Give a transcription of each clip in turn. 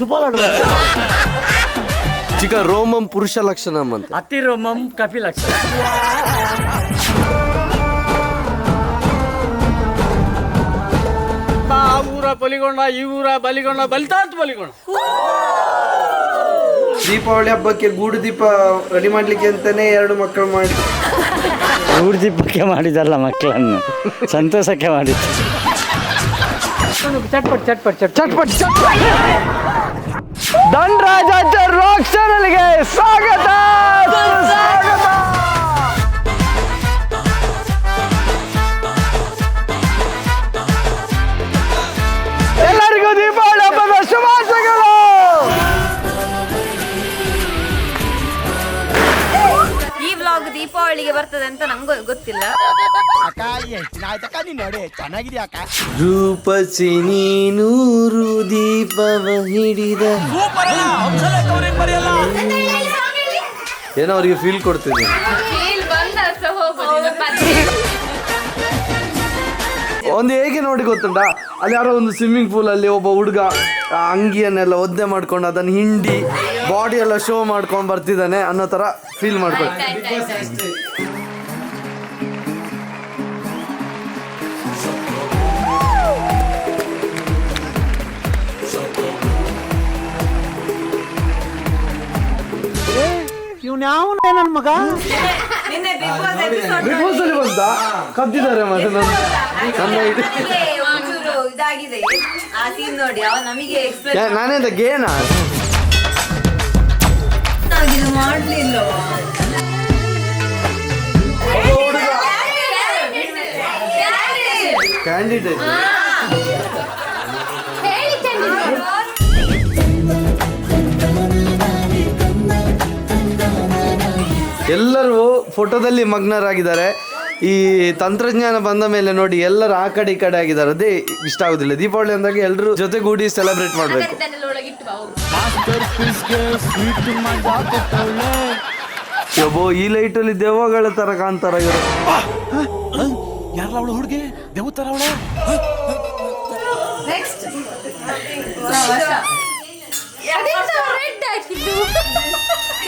ಸುಪಾಲಾಡು ಚಿಕ್ಕ ರೋಮಂ ಪುರುಷ ಲಕ್ಷಣ ಅಂತ. ಅತಿ ರೋಮಂ ಕಪಿ ಲಕ್ಷಣ. ಆ ಊರ ಬಲಿಗೊಂಡ ಈ ಊರ ಬಲಿಗೊಂಡ ಬಲಿತಾ ಅಂತ ಬಲಿಗೊಂಡ. ದೀಪಾವಳಿ ಹಬ್ಬಕ್ಕೆ ಗೂಡು ದೀಪ ರೆಡಿ ಮಾಡ್ಲಿಕ್ಕೆ ಅಂತಾನೆ ಎರಡು ಮಕ್ಕಳು ಮಾಡಿ ಗೂಡು ದೀಪಕ್ಕೆ ಮಾಡಿದಲ್ಲ ಮಕ್ಕಳನ್ನು. ಸಂತೋಷಕ್ಕೆ ಮಾಡಿದ್ದು ಚಟ್ಪಟ್ ಚಟ್ಪಟ್ ಚಟ್ಪಟ್ ಚಟ್ಪಟ್. ಧನರಾಜಾಚಾರ್ ರಾಕ್ ಚಾನಲ್ಗೆ ಸ್ವಾಗತ. ಬರ್ತದೆ ಅಂತ ನಂಗೂ ಗೊತ್ತಿಲ್ಲ. ರೂಪಸಿ ನೀನೂರು ದೀಪವ ಹಿಡಿದ. ಏನೋ ಅವ್ರಿಗೆ ಫೀಲ್ ಕೊಡ್ತಿದ್ದೀನಿ. ಒಂದು ಹೇಗೆ ನೋಡಿ ಗೊತ್ತುಂಟ? ಅಲ್ಲಿ ಯಾರೋ ಒಂದು ಸ್ವಿಮ್ಮಿಂಗ್ ಪೂಲ್ ಅಲ್ಲಿ ಒಬ್ಬ ಹುಡುಗ ಅಂಗಿಯನ್ನೆಲ್ಲ ಒದ್ದೆ ಮಾಡ್ಕೊಂಡು ಅದನ್ನ ಹಿಂಡಿ ಬಾಡಿ ಎಲ್ಲ ಶೋ ಮಾಡ್ಕೊಂಡು ಬರ್ತಿದ್ದಾನೆ ಅನ್ನೋ ತರ ಫೀಲ್ ಮಾಡ್ಕೊಂಡು ನಿನ್ನೆ big boss episode big boss ಅಲ್ಲಿ ಬಂತ ಕದ್ದಿದ್ದಾರೆ ಮತ್ತೆ ನನ್ನ ನನ್ನ ಇದು. ಒಂಚೂರು ಇದಾಗಿದೆ. ಆ ಸೀನ್ ನೋಡಿ ಅವ ನಮಗೆ ಎಕ್ಸ್ಪ್ಲೇನ್ ಯಾ- ನಾನೆಂತ ಗೇನಾ? ಇದು ಮಾಡ್ಲಿಲ್ಲ ಕ್ಯಾಂಡಿಡೇಟ್ ಎಲ್ಲರೂ ಫೋಟೋದಲ್ಲಿ ಮಗ್ನರಾಗಿದ್ದಾರೆ. ಈ ತಂತ್ರಜ್ಞಾನ ಬಂದ ಮೇಲೆ ನೋಡಿ ಎಲ್ಲರೂ ಆ ಕಡೆ ಈ ಕಡೆ ಆಗಿದ್ದಾರೆ. ಅದೇ ಇಷ್ಟ ಆಗುದಿಲ್ಲ. ದೀಪಾವಳಿ ಅಂದಾಗ ಎಲ್ಲರೂ ಜೊತೆಗೂಡಿ ಸೆಲೆಬ್ರೇಟ್ ಮಾಡಬೇಕು. ಯಬ್ಬೋ ಈ ಲೈಟಲ್ಲಿ ದೆವ್ವಗಳ ತರ ಕಾಣ್ತಾರ ಇವರು.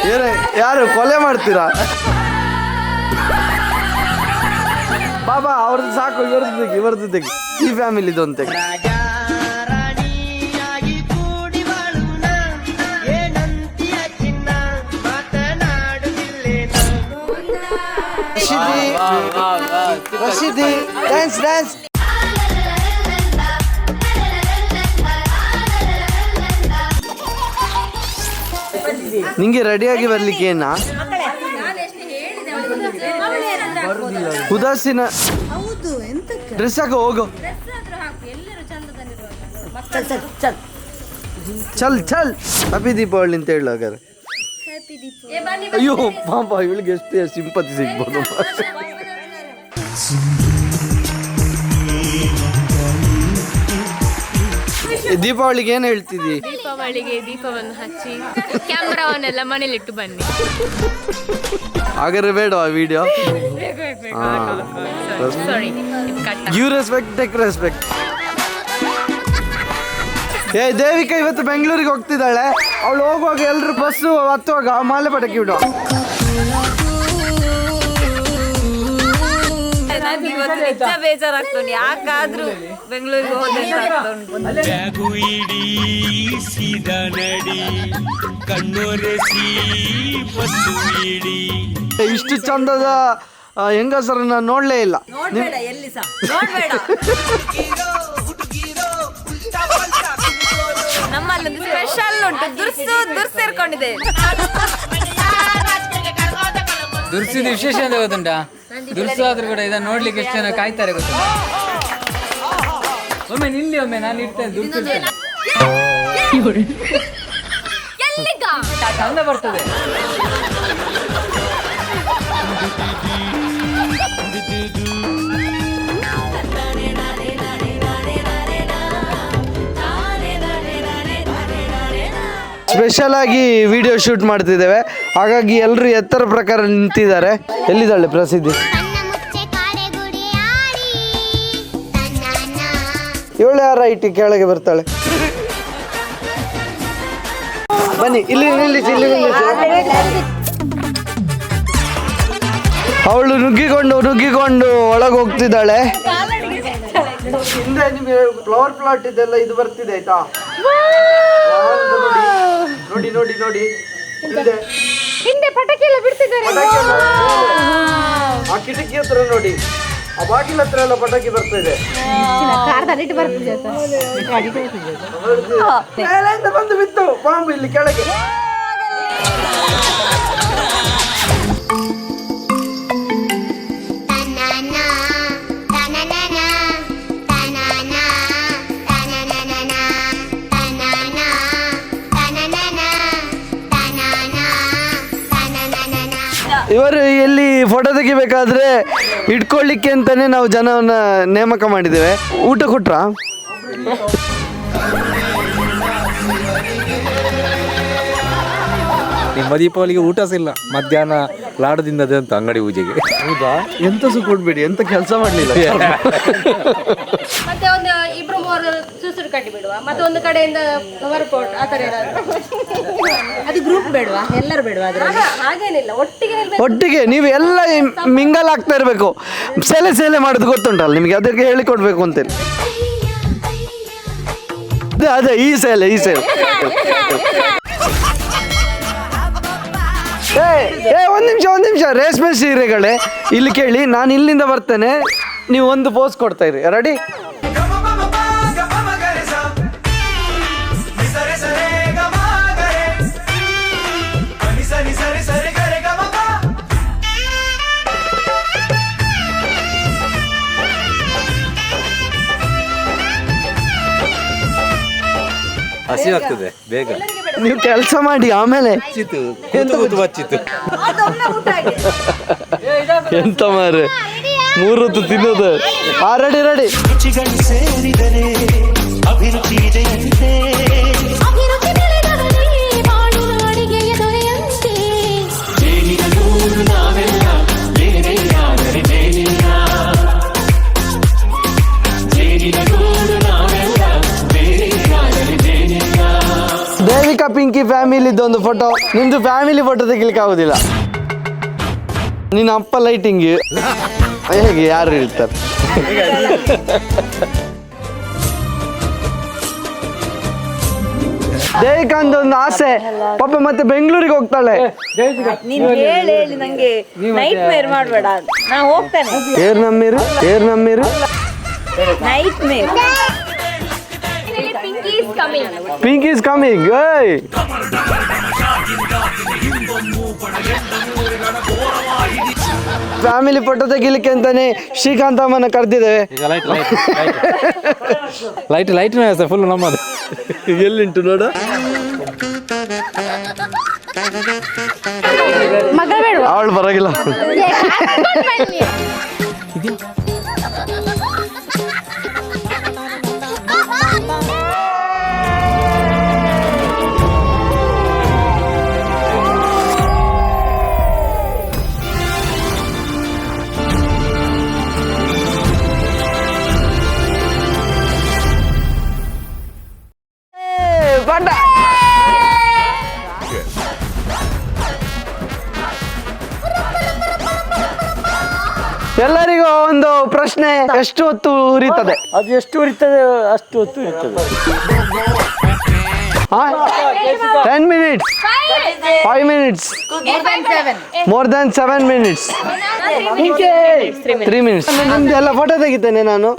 ಏನೇ ಯಾರು ಕೊಲೆ ಮಾಡ್ತೀರಾ? ಬಾಬಾ ಅವ್ರದ್ದು ಸಾಕು ಇವ್ರದ್ದು ತೆಗಿ ಇವ್ರದ್ದು ತೆಗಿ ಈ ಫ್ಯಾಮಿಲಿದು ಅಂತ ತೆಗಿ ರಶಿದಿ ರಶಿದಿ ಡ್ಯಾನ್ಸ್ ಡ್ಯಾನ್ಸ್ ನಿಂಗೆ ರೆಡಿಯಾಗಿ ಬರ್ಲಿಕ್ಕೆ ಏನ? ಉದಾಸೀನ. ಡ್ರೆಸ್ ಹಾಕ ಹೋಗು. ಚಲ್ ಚಲ್ ಹ್ಯಾಪಿ ದೀಪಾವಳಿ ಅಂತ ಹೇಳು ಹಾಗಾದ್ರೆ. ಅಯ್ಯೋ ಪಾಪ ಇವಳಿಗೆ ಎಷ್ಟು ಸಿಂಪತಿ ಸಿಗ್ಬೋದು. ದೀಪಾವಳಿಗೆ ಏನು ಹೇಳ್ತಿದ್ದಿ? ದೀಪಾವಳಿಗೆ ದೀಪವನ್ನು ಹಚ್ಚಿ ಕ್ಯಾಮ್ರಾವನ್ನೆಲ್ಲ ಮನೇಲಿಟ್ಟು ಬನ್ನಿ. ಹಾಗಾದ್ರೆ ಬೇಡ video sorry give respect take respect ಏ ದೇವಿಕಾ ಇವತ್ತು ಬೆಂಗಳೂರಿಗೆ ಹೋಗ್ತಿದ್ದಾಳೆ. ಅವಳು ಹೋಗುವಾಗ ಎಲ್ಲರೂ ಬಸ್ಸು ಹತ್ತುವಾಗ ಮಾಲೆ ಪಟಕಿ ಬಿಡು. ನನಗೆ ಇವತ್ತು ನಿಜ ಬೇಜಾರಾಗ್ತಾನೆ. ಯಾಕಾದ್ರೂ ಬೆಂಗಳೂರಿಗೆ ಸೀದಾ ನಡಿ ಕಣ್ಣೊರೆಸಿ ಬಸ್ಸು ಇಡಿ. ಇಷ್ಟು ಚಂದದ ಹೆಂಗಸರನ್ನ ನೋಡ್ಲೇ ಇಲ್ಲ. ನೋಡ್ಬೇಡ ಎಲ್ಲಿ ಸಹ ನೋಡ್ಬೇಡ. ನಮ್ಮಲ್ಲೊಂದು ಸ್ಪೆಷಲ್ ಉಂಟು ದುರ್ಸು ದುರ್ಸ್ ಸೇರ್ಕೊಂಡಿದೆ ದುರ್ಸಿದ ವಿಶೇಷ ಅಂತ ಗೊತ್ತುಂಟಾ? ದುರ್ಸು ಆದ್ರೂ ಕೂಡ ಇದನ್ನ ನೋಡ್ಲಿಕ್ಕೆ ಎಷ್ಟು ಜನ ಕಾಯ್ತಾರೆ ಗೊತ್ತುಂಟಾ? ಒಮ್ಮೆ ನಿಲ್ಲಿ ಒಮ್ಮೆ ನಾನು ಇರ್ತೇನೆ ದುರ್ಸು. ಚಂದ ಬರ್ತದೆ. ಸ್ಪೆಷಲ್ ಆಗಿ ವಿಡಿಯೋ ಶೂಟ್ ಮಾಡ್ತಿದ್ದೇವೆ. ಹಾಗಾಗಿ ಎಲ್ಲರೂ ಎತ್ತರ ಪ್ರಕಾರ ನಿಂತಿದ್ದಾರೆ. ಎಲ್ಲಿದ್ದಾಳೆ ಪ್ರಸಿದ್ಧಿ? ಇವಳು ಯಾರ ಐಟಿ ಕೆಳಗೆ ಬರ್ತಾಳೆ. ಬನ್ನಿ ಇಲ್ಲಿ ನಿಲ್ಲಿಸಿ ಇಲ್ಲಿ ನಿಲ್ಲಿಸಿ. ಅವಳು ನುಗ್ಗಿಕೊಂಡು ನುಗ್ಗಿಕೊಂಡು ಒಳಗೆ ಹೋಗ್ತಿದ್ದಾಳೆ. ಹಿಂದೆ ನಿಮಗೆ ಫ್ಲವರ್ ಪ್ಲಾಟ್ ಇದೆಲ್ಲ ಇದು ಬರ್ತಿದೆ ಆಯ್ತಾ? ನೋಡಿ ನೋಡಿ ನೋಡಿ. ಹಿಂದೆ. ಹಿಂದೆ ಪಟಾಕಿ ಎಲ್ಲ ಬಿಡ್ತಿದ್ದಾರೆ. ಪಟಾಕಿ ಎಲ್ಲ ಆ ಕಿಟಕಿ ಹತ್ರ ನೋಡಿ. ಆ ಬಾಗಿಲ ಹತ್ರ ಎಲ್ಲ ಪಟಾಕಿ ಬರ್ತಾ ಇದೆ. ಬರ್ತಿದೆ ಬಂದು ಬಿತ್ತು. ಬಾಂಬು ಇಲ್ಲಿ ಕೆಳಗೆ. ಇವರು ಎಲ್ಲಿ ಫೋಟೋ ತೆಗಿಬೇಕಾದ್ರೆ ಇಟ್ಕೊಳ್ಳಿಕ್ಕೆ ಅಂತಾನೆ ನಾವು ಜನವನ್ನ ನೇಮಕ ಮಾಡಿದ್ದೇವೆ. ಊಟ ಕೊಟ್ರ? ನಿಮ್ಮ ದೀಪಾವಳಿಗೆ ಊಟ ಸಿಲ್ಲ. ಮಧ್ಯಾಹ್ನ ಲಾಡದಿಂದ ಅಂತ ಅಂಗಡಿ ಪೂಜೆಗೆ. ಹೌದಾ? ಎಂತ ಕೊಡ್ಬೇಡಿ ಎಂತ ಕೆಲಸ ಮಾಡ್ಲಿಲ್ಲ. ಮೂವರು ಸುಸುರು ಕಟ್ಟಿ ಬಿಡುವ ಮತ್ತೆ ಒಂದು ಕಡೆಯಿಂದ ವರ್ಕೌಟ್ ಆ ತರ ಅದು ಗ್ರೂಪ್ ಬೇಡವಾ? ಎಲ್ಲರೂ ಬೇಡವಾ ಹಾಗೇನಿಲ್ಲ ಒಟ್ಟಿಗೆ ಇರ್ಬೇಕು. ಒಟ್ಟಿಗೆ ನೀವು ಎಲ್ಲ ಮಿಂಗಲ್ ಆಗ್ತಾ ಇರಬೇಕು. ಸೆಲೆ ಸೆಲೆ ಮಾಡೋದು ಗೊತ್ತುಂಟಲ್ಲ ನಿಮಗೆ? ಅದಕ್ಕೆ ಹೇಳಿಕೊಡ್ಬೇಕು ಅಂತೇಳಿ. ಅದೇ ಅದೇ ಈ ಸೇಲೆ ಈ ಸೇಲೆ. ಏ ಏ ಒಂದು ನಿಮಿಷ ಒಂದು ನಿಮಿಷ. ರೇಷ್ಮೆ ಸೀರೆಗಳೇ ಇಲ್ಲಿ ಕೇಳಿ ನಾನು ಇಲ್ಲಿಂದ ಬರ್ತೇನೆ. ನೀವು ಒಂದು ಪೋಸ್ ಕೊಡ್ತಾ ಇರಿ. ರೆಡಿ ಹಸಿ ಆಗ್ತದೆ ಬೇಗ. ನೀವು ಕೆಲಸ ಮಾಡಿ ಆಮೇಲೆ ಚಿತ್ತು ಕೂತು ಕೂತು ಬಚ್ಚಿತ್ತು ಎಂತ ಮಾರೆ ಮೂರು ಹೊತ್ತು ತಿನ್ನೋದು. ಆ ರೆಡಿ ರೆಡಿ ಸೇರಿದರೆ ಅಭಿರುಚಿ ಜಯಂತೆ ಫ್ಯಾಮಿಲಿ ಫ್ಯಾಮಿಲಿದ್ದು ಒಂದು ಫೋಟೋ ನಿಮ್ದು ಫ್ಯಾಮಿಲಿ ಫೋಟೋ ತೆಗಿಲಿಕ್ಕೆ ಆಗುದಿಲ್ಲ. ನಿನ್ನ ಅಪ್ಪ ಲೈಟಿಂಗ್ ಹೇಗೆ ಯಾರು ಹೇಳ್ತಾರೆ? ದೇವಿಕಾಂದ್ ಒಂದು ಆಸೆ. ಪಾಪ ಮತ್ತೆ ಬೆಂಗಳೂರಿಗೆ ಹೋಗ್ತಾಳೆ. ನೀನ್ ಹೇಳಿ ಹೇಳಿ ನಂಗೆ ನೈಟ್ ಮೇರ್ ಮಾಡ್ಬೇಡ ನಾ ಹೋಗ್ತೇನೆ. ಏರ್ ನಮ್ಮೀರು ಏರ್ ನಮ್ಮೀರು ನೈಟ್ ಮೇರ್ Pinky Pink coming pink is coming ಏಯ್ ಫ್ಯಾಮಿಲಿ ಫೋಟೋ ತೆಗಿಲಿಕ್ಕೆ ಅಂತಾನೆ ಶ್ರೀಕಾಂತ್ ಅಮ್ಮನ ಕರೆದಿದ್ದೇವೆ. ಲೈಟ್ ಲೈಟ್ ಲೈಟ್ ಫುಲ್ ನಮ್ಮದು. ಎಲ್ಲಿಂಟು ನೋಡ. ಅವಳು ಬರಗಿಲ್ಲ. ಎಲ್ಲರಿಗೂ ಒಂದು ಪ್ರಶ್ನೆ ಎಷ್ಟು ಹೊತ್ತು ಉರಿತದೆ? ಅದು ಎಷ್ಟು ಉರಿತದೆ ಅಷ್ಟು ಹೊತ್ತು ಇರ್ತದೆ ten minutes five minutes more than seven minutes three minutes ನಿಮ್ದು ಎಲ್ಲ ಫೋಟೋ ತೆಗಿತೇನೆ ನಾನು.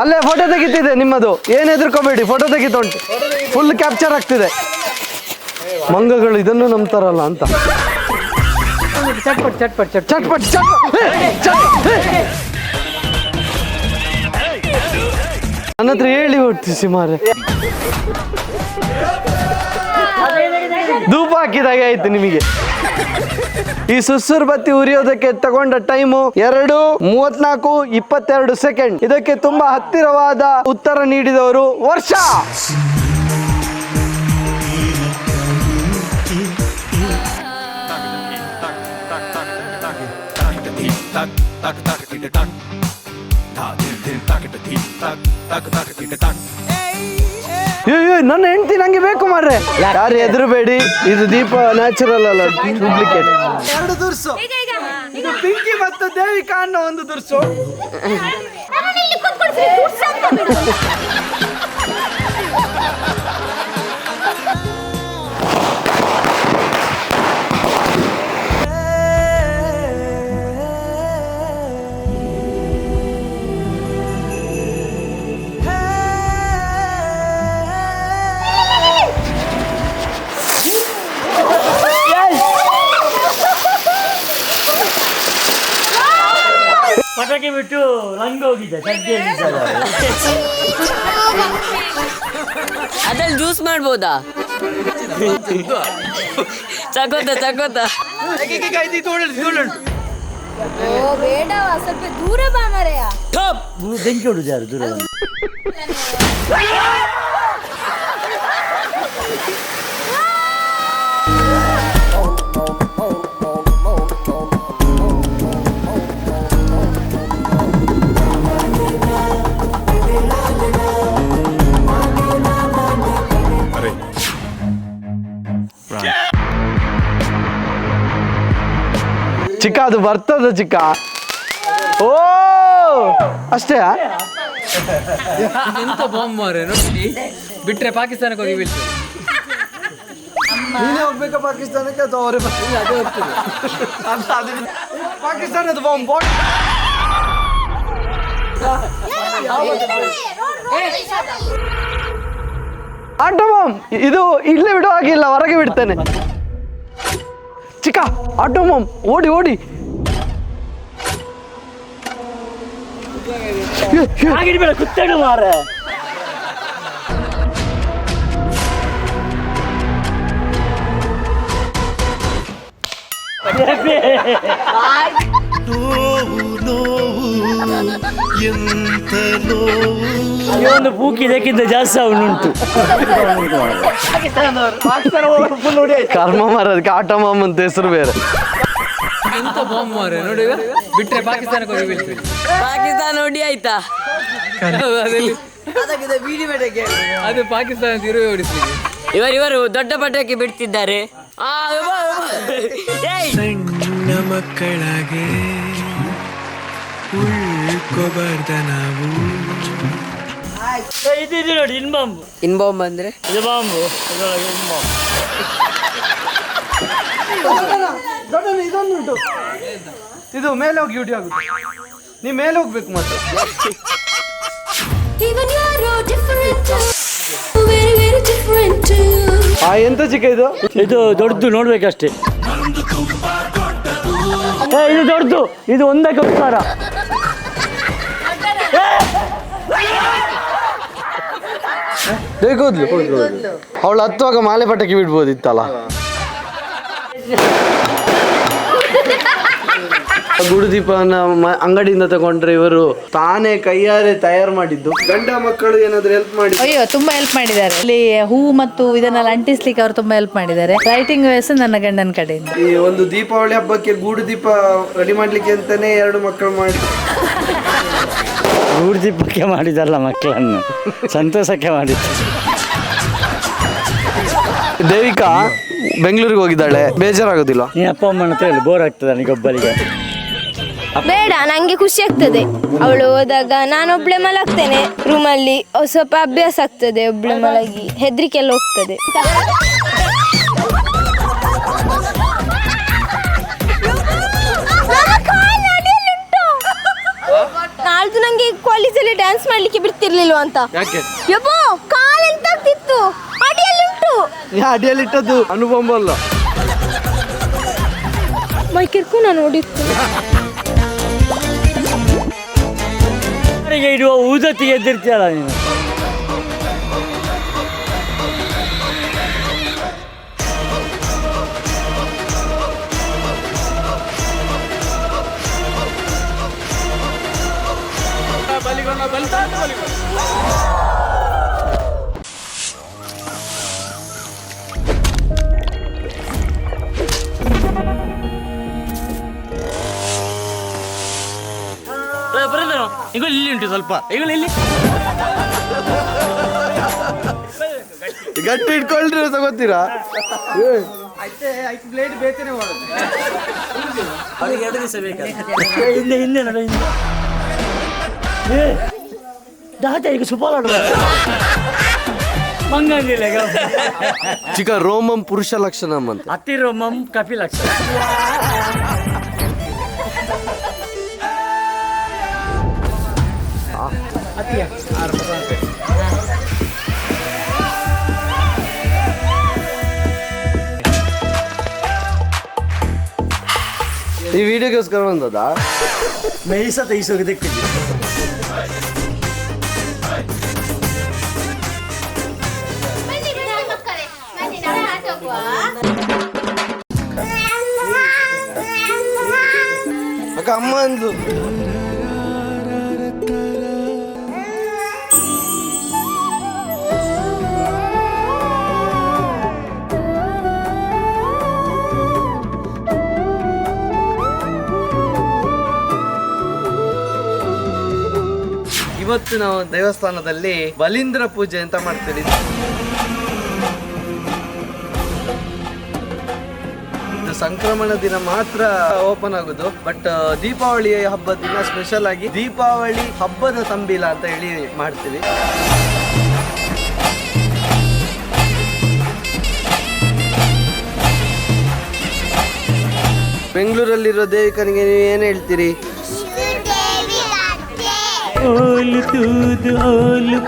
ಅಲ್ಲೇ ಫೋಟೋ ತೆಗಿತಿದೆ ನಿಮ್ಮದು. ಏನು ಹೆದರ್ಕೋಬೇಡಿ ಫೋಟೋ ತೆಗಿತ ಉಂಟು ಫುಲ್ ಕ್ಯಾಪ್ಚರ್ ಆಗ್ತಿದೆ. ಮಂಗಗಳು ಇದನ್ನು ನಂಬ್ತಾರಲ್ಲ ಅಂತ. ಚಟ್ಪಟ್ ಚಟ್ಪಟ್ ಚಟ್ ಚಟ್ಪಟ್. ನನ್ನ ಹತ್ರ ಹೇಳಿ ಹುಟ್ಟಿಸಿ ಮಾರೆ ಧೂಪ ಹಾಕಿದಾಗೆ ಆಯ್ತು ನಿಮಗೆ. ಈ ಸುಸ್ಸುರ್ ಬತ್ತಿ ಉರಿಯೋದಕ್ಕೆ ತಗೊಂಡ ಟೈಮು ಎರಡು ಮೂವತ್ನಾಲ್ಕು ಇಪ್ಪತ್ತೆರಡು ಸೆಕೆಂಡ್. ಇದಕ್ಕೆ ತುಂಬಾ ಹತ್ತಿರವಾದ ಉತ್ತರ ನೀಡಿದವರು ವರ್ಷ. ಏ ಅಯ್ಯೋ ನನ್ನ ಹೆಂಡತಿ ನಂಗೆ ಬೇಕು ಮಾರ್ರೆ. ಯಾರು ಹೆದರಬೇಡಿ ಇದು ದೀಪ ನ್ಯಾಚುರಲ್ ಅಲ್ಲ ಡೂಪ್ಲಿಕೇಟ್ ಎರಡು ದುರ್ಸು. ಇದು ಪಿಂಕಿ ಮತ್ತು ದೇವಿಕಾ ಅನ್ನೋ ಒಂದು ದುರ್ಸು. ಪಟಾಕಿ ಬಿಟ್ಟು ರಂಗ ಹೋಗಿದ್ದೆ ಸದ್ಯ ಅದ್ರಲ್ಲಿ ಜ್ಯೂಸ್ ಮಾಡ್ಬೋದಾ? ಚಕೋತ ಚಕೋತ ಓ ಬೇಡವಾ ಸ್ವಲ್ಪ ದೂರ ಬಾ ಮರೆಯ. ಬೆಂಕಿ ಹೊಡುದು ಯಾರು ದೂರ ಬಂದು. ಅದು ಬರ್ತದ ಚಿಕ್ಕ. ಓ! ಅಷ್ಟೇ? ಎಂತ ಬಾಂಬ್ ಮಾರೆ ನೋಡಿ ಬಿಟ್ರೆ ಪಾಕಿಸ್ತಾನಕ್ಕೆ ಹೋಗಿ ಬೀಳ್ತದೆ ನೀನೇ ಹೋಗ್ಬೇಕಾ ಪಾಕಿಸ್ತಾನಕ್ಕೆ ಅಥವಾ ಅವರೇ ಪಾಕಿಸ್ತಾನದ ಬಾಂಬ್ ಬಾಟ್ ಆಟೋ ಬಾಂಬ್ ಇದು ಇಲ್ಲೇ ಬಿಡೋ ಹಾಗಿಲ್ಲ ಹೊರಗೆ ಬಿಡ್ತೇನೆ. ಚಿಕ್ಕ ಆಟೋ ಬಾಂಬ್ ಓಡಿ ಓಡಿ ಏ, ಆಗಿಡ್ಬೇಡ ಕುತ್ತೇಳು ಮಾರ ಈ ಒಂದು ಪೂಕಿ ಇದಕ್ಕಿಂತ ಜಾಸ್ತಿ ಅವನುಂಟು ಕರ್ಮ ಮಾರೋದಕ್ಕೆ ಆಟೋ ಬಾಂಬ್ ಅಂತ ಹೆಸರು ಬೇರೆ. ಎಂತ ಬಾಂಬ್ ಮಾರೆ ನೋಡಿ ಬಿಟ್ರೆ ಪಾಕಿಸ್ತಾನಕ್ಕೆ ಹೋಗಿ ಬೀಳ್ತೀವಿ. ಪಾಕಿಸ್ತಾನ ನೋಡಿ ಆಯ್ತಾ? ಅದಲ್ಲಿ ಅದು ಪಾಕಿಸ್ತಾನ ತಿರುಗಿ ಓಡಿಸ್ಲಿಕ್ಕೆ ಇವರು ಇವರು ದೊಡ್ಡ ಪಟಾಕಿ ಬಿಡ್ತಿದ್ದಾರೆ. ಆ, ಅಬ್ಬಾ, ಅಬ್ಬಾ. ಮಕ್ಕಳಾಗೆ ಉಳ್ಕೋಬಾರ್ದ ನಾವು ಇದು ಇದು ನೋಡಿ ಇನ್ ಬಾಂಬು ಇನ್ ಬಾಂಬ್ ಅಂದ್ರೆ? ಇದು ಬಾಂಬು. ಇದರೊಳಗೆ ಇನ್ ಬಾಂಬು ದೊಡ್ಡಣ್ಣ, ಇದೊಂದು ಉಂಟು. ಇದು ಮೇಲೆ ಹೋಗಿ ಡ್ಯೂಟಿ ಆಗುತ್ತೆ. ನೀವು ಮೇಲೆ ಹೋಗ್ಬೇಕು ಮತ್ತೆ ಆ ಎಂತ ಚಿಕ್ಕ ಇದು? ಇದು ದೊಡ್ಡದು ನೋಡ್ಬೇಕಷ್ಟೇ. ಏ ಇದು ದೊಡ್ಡದು. ಇದು ಒಂದಕ್ಕೆ ಉಪಕಾರ ಅವಳು ಹತ್ತುವಾಗ ಮಾಲೆ ಪಟ್ಟಕ್ಕೆ ಬಿಡ್ಬೋದಿತ್ತಲ್ಲ. ಗುಡುದೀಪನ ಮ- ಅಂಗಡಿಯಿಂದ ತಗೊಂಡ್ರೆ ಇವರು ತಾನೇ ಕೈಯಾರೆ ತಯಾರು ಮಾಡಿದ್ದು. ಗಂಡ ಮಕ್ಕಳು ಏನಾದ್ರು ಹೆಲ್ಪ್ ಮಾಡಿ ಅಯ್ಯೋ ತುಂಬಾ ಹೆಲ್ಪ್ ಮಾಡಿದ್ದಾರೆ. ಇಲ್ಲಿ ಹೂ ಮತ್ತು ಇದನ್ನೆಲ್ಲ ಅಂಟಿಸ್ಲಿಕ್ಕೆ ಅವರು ತುಂಬಾ ಹೆಲ್ಪ್ ಮಾಡಿದ್ದಾರೆ. ಲೈಟಿಂಗ್ ವ್ಯವಸ್ಥೆ ನನ್ನ ಗಂಡನ ಕಡೆಯಿಂದ. ಈ ಒಂದು ದೀಪಾವಳಿ ಹಬ್ಬಕ್ಕೆ ಗೂಡು ದೀಪ ರೆಡಿ ಮಾಡ್ಲಿಕ್ಕೆ ಅಂತಾನೆ ಎರಡು ಮಕ್ಕಳು ಮಾಡಿ ಗೂಡು ದೀಪಕ್ಕೆ ಮಾಡಿದಲ್ಲ ಮಕ್ಕಳನ್ನು. ಸಂತೋಷಕ್ಕೆ ಮಾಡಿದ್ದು. ದೇವಿಕಾ ಬೆಂಗಳೂರಿಗೆ ಹೋಗಿದ್ದಾಳೆ. ಬೇಜಾರಾಗೋದಿಲ್ಲ ನೀ ಅಪ್ಪ ಅಮ್ಮನ ಹತ್ರ ಹೇಳಿ ಬೋರ್ ಆಗ್ತದೆ ನನಗೊಬ್ಬರಿಗೆ ಬೇಡ ನಂಗೆ ಖುಷಿ ಆಗ್ತದೆ. ಅವಳು ಹೋದಾಗ ನಾನೊಬ್ಳೆ ಮಲಗ್ತೇನೆ. ರೂಮಲ್ಲಿ ಸ್ವಲ್ಪ ಅಭ್ಯಾಸ ಆಗ್ತದೆ ಒಬ್ಳೆ ಮಲಗಿ. ಹೆದ್ರಿಕೆ ಎಲ್ಲ ಹೋಗ್ತದೆ. ನಾಳ್ದು ನಂಗೆ ಕಾಲೇಜಲ್ಲಿ ಡ್ಯಾನ್ಸ್ ಮಾಡ್ಲಿಕ್ಕೆ ಬಿಡ್ತಿರ್ಲಿಲ್ವ ಅಂತ. ಯಾಕೆ? ಯಬ್ಬೋ ಕಾಲ್ ಎಂತ ಆಗ್ತಿತ್ತು? ಅಡಿಯಲ್ಲಿ ಉಂಟು ಅಡಿಯಲ್ಲಿಟ್ಟದ್ದು ಅನುಭವ ಅಲ್ಲ. ಮೈಕಿರ್ಕು ನಾನು ನೋಡಿತ್ತು நாற்பத்தஞ்சாயிரம் ரூபா ஊதத்தை எதிர்த்து ಉಂಟು ಸ್ವಲ್ಪ. ಇಲ್ಲಿ ಗಟ್ಟಿ ಇಟ್ಕೊಳ್ರಿ ತಗೋತೀರಾ ಅವರಿಗೆ ಎರಡು ದಿವಸ ಬೇಕಾದ್ರೆ ಹಿಂದೆ ಹಿಂದೆ ನಡ ಹಿಂದೆ ಏ ದಾಟ ಈಗ ಚಿಕ್ಕ ರೋಮಂ ಪುರುಷ ಲಕ್ಷಣ ಅಂತ. ಹತ್ತಿರ ಮಮ್ ಕಪಿಲಕ್ಷ ಈ ವಿಡಿಯೋಗೋಸ್ಕರ ಬಂದದ ಮೇಯ್ಸ ತೈಸೋಗದಕ್ಕೆ ಅಕ್ಕ ಅಮ್ಮ ಅಂದ್ಲು. ಇವತ್ತು ನಾವು ದೇವಸ್ಥಾನದಲ್ಲಿ ಬಲೀಂದ್ರ ಪೂಜೆ ಅಂತ ಮಾಡ್ತೀವಿ. ಸಂಕ್ರಮಣ ದಿನ ಮಾತ್ರ ಓಪನ್ ಆಗುದು. ಬಟ್ ದೀಪಾವಳಿ ಹಬ್ಬದ ದಿನ ಸ್ಪೆಷಲ್ ಆಗಿ ದೀಪಾವಳಿ ಹಬ್ಬದ ತಂಬಿಲ ಅಂತ ಹೇಳಿ ಮಾಡ್ತೀವಿ. ಬೆಂಗಳೂರಲ್ಲಿರೋ ದೇವಿಕನಿಗೆ ನೀವು ಏನು ಹೇಳ್ತೀರಿ? ಓಲು తూదు ఓలు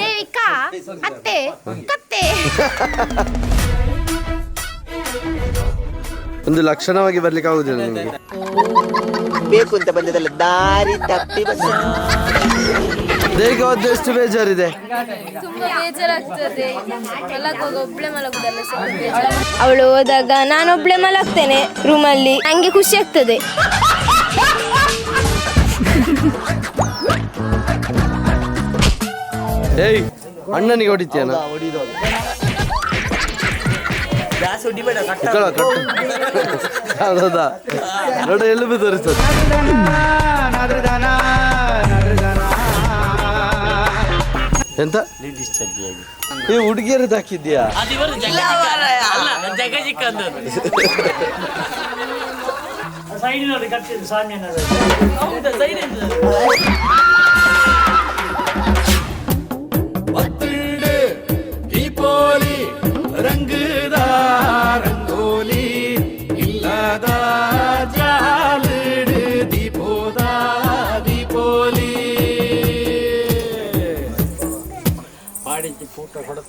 ದೇವಿಕಾ ಅತ್ತೆ ಕತ್ತೆ. ಒಂದು ಲಕ್ಷಣವಾಗಿ ಬರ್ಲಿಕ್ಕೆ ಆಗುದಿಲ್ಲ ನಿಮಗೆ. ಬೇಕು ಅಂತ ಬಂದದಲ್ಲ ದಾರಿ ತಪ್ಪಿ ಬಂದ. ದೇವಿಗೆ ಹೋದ್ರೆ ಎಷ್ಟು ಬೇಜಾರಿದೆ? ಅವಳು ಹೋದಾಗ ನಾನೊಬ್ಳೆ ಮಲಗ್ತೇನೆ ರೂಮಲ್ಲಿ. ನಂಗೆ ಖುಷಿ ಆಗ್ತದೆ. ಏಯ್ ಅಣ್ಣನಿಗೆ ಹೊಡಿತೀಯನ ಕಟ್ಟು ಹೌದಾ? ನೋಡ ಎಲ್ಲಿ ತೋರಿಸ್ತದೆ ಎಂತ? ಈ ಹುಡುಗಿಯರದ್ದು ಹಾಕಿದ್ಯಾ ಅದು ಇವರು ಜಗ ಅಲ್ಲ ಜಗ ಚಿಕ್ಕಂದದ್ದು ಸೈಡಿನವ್ರು ಕಟ್ಟಿದ್ದು ಸ್ವಾಮಿಯನ್ನವರು ಹೌದಾ ಸೈಡ್ ದೀಪೋಲಿ ರಂಗದ ರಂಗೋಲಿ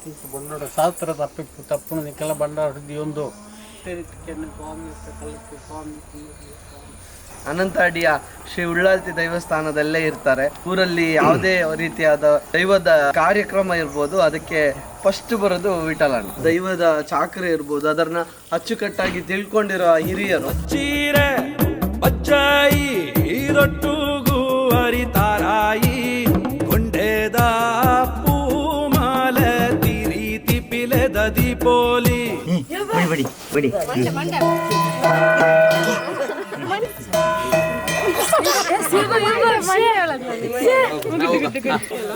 ಪೂಟ ಬಂಡೋಡ ಶಾಸ್ತ್ರ ತಪ್ಪಿತ್ತು ತಪ್ಪು ನಿಕ್ಕೆಲ್ಲ ಬಂಡಾರ ಒಂದು. ಅನಂತಾಡಿಯ ಶ್ರೀ ಉಳ್ಳಾಲ್ತಿ ದೈವಸ್ಥಾನದಲ್ಲೇ ಇರ್ತಾರೆ. ಊರಲ್ಲಿ ಯಾವುದೇ ರೀತಿಯಾದ ದೈವದ ಕಾರ್ಯಕ್ರಮ ಇರ್ಬೋದು ಅದಕ್ಕೆ ಫಸ್ಟ್ ಬರೋದು ವಿಠಲಣ್ಣ. ದೈವದ ಚಾಕ್ರ ಇರ್ಬೋದು ಅದನ್ನ ಅಚ್ಚುಕಟ್ಟಾಗಿ ತಿಳ್ಕೊಂಡಿರೋ ಹಿರಿಯರು. ಚೀರೆ ಅರಿತಾರಾಯಿ ತಿಪಿಲೆದ ದೀಪೋಲಿ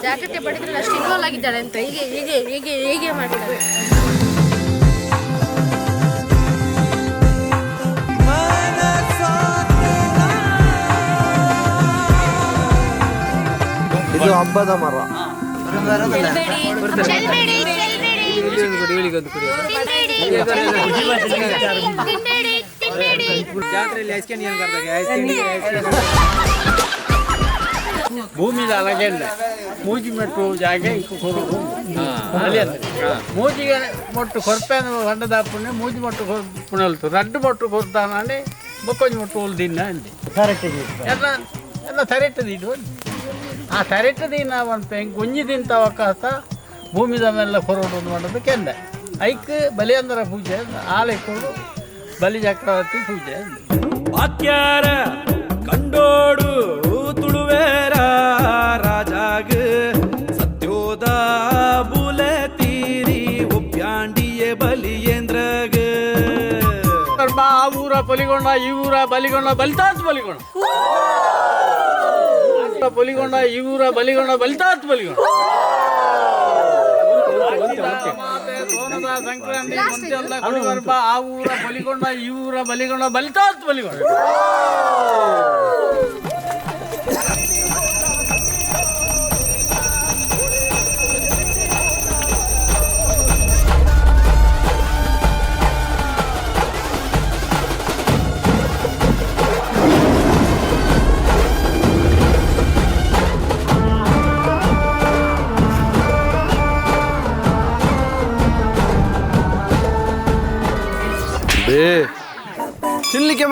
ಜಾಗ್ರತೆ ಪಡೆದ್ರೆ ಅಷ್ಟು ಇನ್ವಾಲ್ವ್ ಆಗಿದ್ದಾಳೆ ಅಂತ ಹೀಗೆ ಹೀಗೆ ಹೀಗೆ ಹೀಗೆ ಮಾಡಿದ್ದಾಳೆ ಇದು ಹಬ್ಬದ ಮರ ಭೂಮಿ ಅಲಗೆಂಡ ಮೂಜಿ ಮೆಟ್ಟು ಜಾಗ. ಮೂಜಿಗೆ ಮೊಟ್ಟು ಕೊರ್ಪೆನ ಹೊಂಡದಾಪುಣೆ ಮೂಜಿ ಮೊಟ್ಟು ಪುಣಲ್ತು ರಡ್ಡು ಮೊಟ್ಟು ಕೊರ್ತಾನೆ ಬೊಕ್ಕೊಂಜಿ ಮೊಟ್ಟು ಉಳ್ದಿನ್ನ ಅಂದೆ ಎಲ್ಲ ಎಲ್ಲ ತರೆಟ್ಟದಿಡು ಆ ತರೆಟ್ಟದಿನ ಒಂದು ಗುಂಜಿ ಭೂಮಿ ದಮೆಲ್ಲ ಹೊರಡು ಮಾಡೋದು ಕೆಂದ ಐಕ್ ಬಲಿಯಂದರ ಪೂಜೆ ಆಲೈಕೊಂಡು ಬಲಿ ಚಕ್ರವರ್ತಿ ಪೂಜೆ ಅಂದ್ರೆ ಕಂಡೋಡು ತುಳುವೇರ ರಾಜಾಗ ಸತ್ಯೋದ ಬುಲೆ ತೀರಿ ಒಬ್ಬಾಂಡಿಯೇ ಬಲಿಯೇಂದ್ರ ಆ ಊರ ಬಲಿಗೊಂಡ ಈ ಊರ ಬಲಿಗೊಂಡ ಬಲಿತಾತ್ ಬಲಿಗೊಂಡ. ಬಲಿಗೊಂಡ ಈ ಊರ ಬಲಿಗೊಂಡ ಬಲಿತಾತ್ ಬಲಿಗೊಂಡ. ಮಾತೆ ಸೋನದ ಸಂಕ್ರಾಂತಿ ಮುಂಚೆಲ್ಲ ಆ ಊರ ಬಲಿಗೊಂಡ ಈ ಊರ ಬಲಿಗೊಂಡ ಬಲಿತಾತ್ ಬಲಿಗೊಂಡ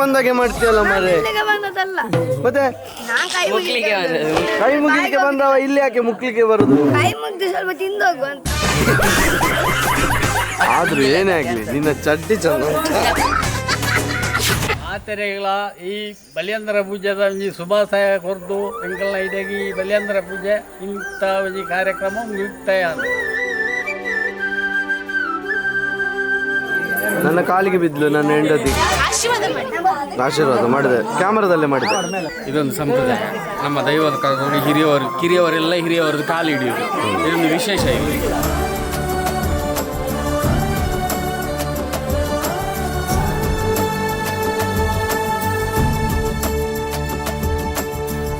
ಬಂದಾಗೆ ಮಾಡ್ತೀಯಲ್ಲ ಮಾರೆ? ಮತ್ತೆ? ಕೈ ಮುಗಿಲಿಕ್ಕೆ ಬಂದವ ಇಲ್ಲಿ ಯಾಕೆ ಮುಕ್ಲಿಕ್ಕೆ ಬರುದು? ಆದ್ರೂ ಏನೇ ಆಗ್ಲಿ ನಿನ್ನ ಚಡ್ಡಿ ಚಂದ ಆತರೆಗಳ ಈ ಬಲಿಯಂದ್ರ ಪೂಜೆದ ಒಂಜಿ ಶುಭಾಶಯ ಕೊರ್ದು ಎಂಕಲ್ನ ಇದಾಗಿ ಈ ಬಲಿಯಂದ್ರ ಪೂಜೆ ಇಂಥ ಒಂಜಿ ಕಾರ್ಯಕ್ರಮ ಮುಕ್ತಾಯ ನನ್ನ ಕಾಲಿಗೆ ಬಿದ್ಲು ನನ್ನ ಹೆಂಡತಿ. ಆಶೀರ್ವಾದ ಮಾಡಿದೆ. ಕ್ಯಾಮರಾದಲ್ಲೇ ಮಾಡಿದೆ. ಇದೊಂದು ಸಂಪ್ರದಾಯ. ನಮ್ಮ ದೈವದ ಕಾಲದಲ್ಲಿ ಹಿರಿಯವರು ಕಿರಿಯವರೆಲ್ಲ ಹಿರಿಯವರದ್ದು ಕಾಲು ಹಿಡಿಯುವುದು. ಇದೊಂದು ವಿಶೇಷ ಇದು.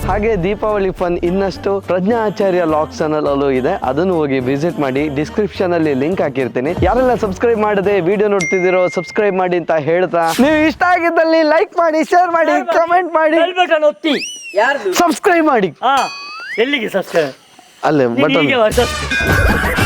ಹಾಗೆ ದೀಪಾವಳಿ ಫನ್ ಇನ್ನಷ್ಟು ಪ್ರಜ್ಞಾ ಆಚಾರ್ಯ ಲಾಕ್ ಚಾನಲ್ ಅಲ್ಲೂ ಇದೆ. ಅದನ್ನು ಹೋಗಿ ವಿಸಿಟ್ ಮಾಡಿ ಡಿಸ್ಕ್ರಿಪ್ಷನ್ ಅಲ್ಲಿ ಲಿಂಕ್ ಹಾಕಿರ್ತೀನಿ. ಯಾರೆಲ್ಲ ಸಬ್ಸ್ಕ್ರೈಬ್ ಮಾಡದೆ ವಿಡಿಯೋ ನೋಡ್ತಿದ್ದೀರೋ ಸಬ್ಸ್ಕ್ರೈಬ್ ಮಾಡಿ ಅಂತ ಹೇಳ್ತಾ ನೀವು ಇಷ್ಟ ಆಗಿದ್ದಲ್ಲಿ ಲೈಕ್ ಮಾಡಿ ಶೇರ್ ಮಾಡಿ ಕಮೆಂಟ್ ಮಾಡಿ. ಒತ್ತಿ. ಸಬ್ಸ್ಕ್ರೈಬ್ ಮಾಡಿ. ಎಲ್ಲಿಗೆ ಸಬ್ಸ್ಕ್ರೈಬ್ ಅಲ್ಲೇ ಬಟನ್.